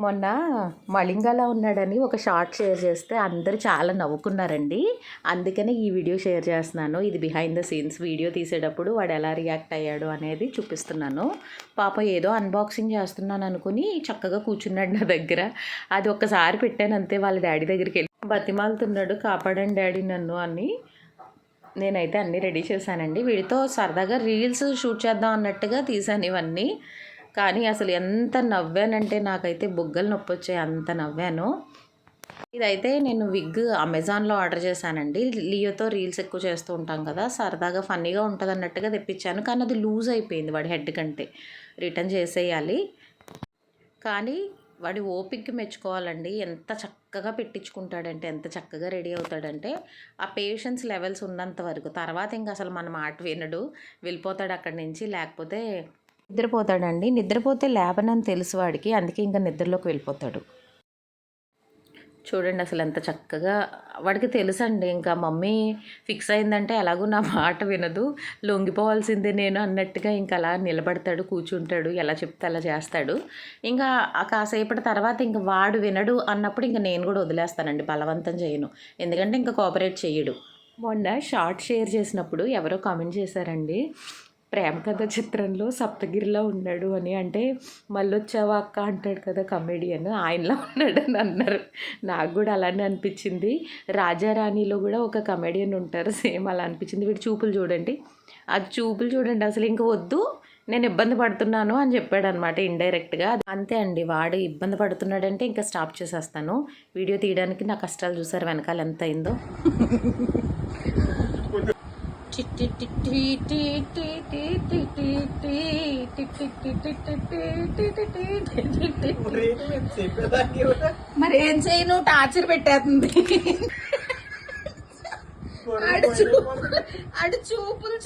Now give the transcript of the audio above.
మొన్న మళింగలా ఉన్నాడని ఒక షార్ట్ షేర్ చేస్తే అందరూ చాలా నవ్వుకున్నారండి. అందుకనే ఈ వీడియో షేర్ చేస్తున్నాను. ఇది బిహైండ్ ద సీన్స్ వీడియో తీసేటప్పుడు వాడు ఎలా రియాక్ట్ అయ్యాడు అనేది చూపిస్తున్నాను. పాప ఏదో అన్బాక్సింగ్ చేస్తున్నాను అనుకుని చక్కగా కూర్చున్నాడు నా దగ్గర. అది ఒక్కసారి పెట్టాను అంతే వాళ్ళ డాడీ దగ్గరికి వెళ్ళి బతిమాలుతున్నాడు కాపాడండి డాడీ నన్ను అని. నేనైతే అన్నీ రెడీ చేశానండి. వీడితో సరదాగా రీల్స్ షూట్ చేద్దాం అన్నట్టుగా తీసాను ఇవన్నీ. కానీ అసలు ఎంత నవ్వానంటే నాకైతే బుగ్గలు నొప్పి వచ్చాయి అంత నవ్వాను. ఇదైతే నేను విగ్ అమెజాన్లో ఆర్డర్ చేశానండి. లియోతో రీల్స్ ఎక్కువ చేస్తూ ఉంటాం కదా సరదాగా ఫన్నీగా ఉంటుంది అన్నట్టుగా తెప్పించాను. కానీ అది లూజ్ అయిపోయింది వాడి హెడ్ కంటే. రిటర్న్ చేసేయాలి. కానీ వాడి ఓపిక మెచ్చుకోవాలండి. ఎంత చక్కగా పెట్టించుకుంటాడంటే ఎంత చక్కగా రెడీ అవుతాడంటే ఆ పేషెన్స్ లెవెల్స్ ఉన్నంత వరకు. తర్వాత ఇంకా అసలు మన మాట వినడు. వెళ్ళిపోతాడు అక్కడి నుంచి. లేకపోతే నిద్రపోతాడండి. నిద్రపోతే లేపనని తెలుసు వాడికి. అందుకే ఇంకా నిద్రలోకి వెళ్ళిపోతాడు. చూడండి అసలు ఎంత చక్కగా వాడికి తెలుసండి. ఇంకా మమ్మీ ఫిక్స్ అయిందంటే ఎలాగో నా మాట వినదు. లొంగిపోవాల్సిందే నేను అన్నట్టుగా ఇంకా అలా నిలబడతాడు కూర్చుంటాడు. ఎలా చెప్తే అలా చేస్తాడు. ఇంకా ఆ కాసేపటి తర్వాత ఇంకా వాడు వినడు అన్నప్పుడు ఇంకా నేను కూడా వదిలేస్తానండి. బలవంతం చేయను. ఎందుకంటే ఇంకా కోఆపరేట్ చేయడు. మొన్న షార్ట్ షేర్ చేసినప్పుడు ఎవరో కామెంట్ చేశారండి. ప్రేమ కథ చిత్రంలో సప్తగిరిలో ఉన్నాడు అని అంటే మళ్ళొచ్చావా అక్క? అంటాడు కదా కమెడియన్. ఆయనలో ఉన్నాడు అని అన్నారు. నాకు కూడా అలానే అనిపించింది. రాజారాణిలో కూడా ఒక కమెడియన్ ఉంటారు. సేమ్ అలా అనిపించింది. వీడు చూపులు చూడండి. అది చూపులు చూడండి. అసలు ఇంక వద్దు. నేను ఇబ్బంది పడుతున్నాను అని చెప్పాడు అనమాట ఇండైరెక్ట్గా అంతే అండి. వాడు ఇబ్బంది పడుతున్నాడంటే ఇంకా స్టాప్ చేసేస్తాను. వీడియో తీయడానికి నా కష్టాలు చూసారు. వెనకాల ఎంత అయిందో. మరి ఏం చేయను టార్చర్ పెట్టేస్తుంది అడు చూపులు ఆడు చూపులు